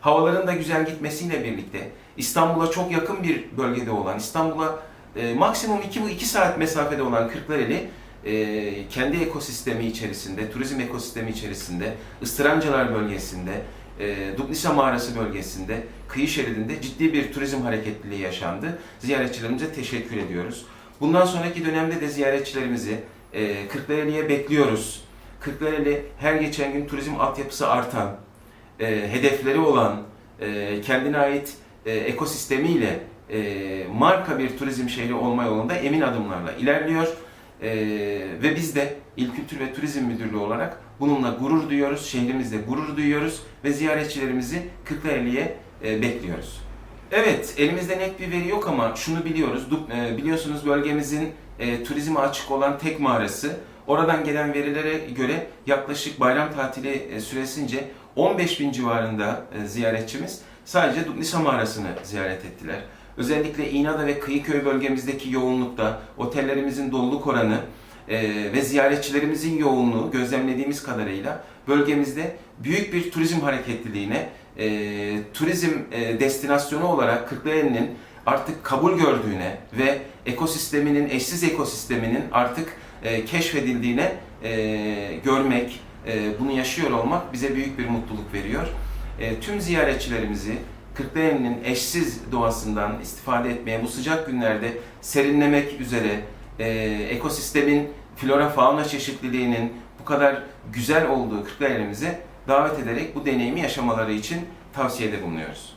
Havaların da güzel gitmesiyle birlikte İstanbul'a çok yakın bir bölgede olan, İstanbul'a e, maksimum 2, 2 saat mesafede olan Kırklareli e, kendi ekosistemi içerisinde, turizm ekosistemi içerisinde, Istırancalar bölgesinde, e, Dublisa Mağarası bölgesinde, kıyı şeridinde ciddi bir turizm hareketliliği yaşandı. Ziyaretçilerimize teşekkür ediyoruz. Bundan sonraki dönemde de ziyaretçilerimizi e, Kırklareli'ye bekliyoruz. Kırklareli her geçen gün turizm altyapısı artan, e, hedefleri olan, e, kendine ait e, ekosistemiyle e, marka bir turizm şehri olma yolunda emin adımlarla ilerliyor. E, ve biz de İl Kültür ve Turizm Müdürlüğü olarak bununla gurur duyuyoruz, şehrimizde gurur duyuyoruz ve ziyaretçilerimizi Kırklareli'ye e, bekliyoruz. Evet, elimizde net bir veri yok ama şunu biliyoruz. E, Biliyorsunuz bölgemizin e, turizme açık olan tek mağarası. Oradan gelen verilere göre yaklaşık bayram tatili e, süresince 15 bin civarında e, ziyaretçimiz sadece Dublisa mağarasını ziyaret ettiler. Özellikle İğnada ve Kıyıköy bölgemizdeki yoğunlukta otellerimizin doluluk oranı e, ve ziyaretçilerimizin yoğunluğu gözlemlediğimiz kadarıyla bölgemizde büyük bir turizm hareketliliğine, e, turizm destinasyonu olarak Kırklareli'nin artık kabul gördüğüne ve ekosisteminin, eşsiz ekosisteminin artık keşfedildiğine görmek, bunu yaşıyor olmak bize büyük bir mutluluk veriyor. E, tüm ziyaretçilerimizi Kırklareli'nin eşsiz doğasından istifade etmeye, bu sıcak günlerde serinlemek üzere e, ekosistemin flora fauna çeşitliliğinin bu kadar güzel olduğu Kırklareli'mize davet ederek bu deneyimi yaşamaları için tavsiyede bulunuyoruz.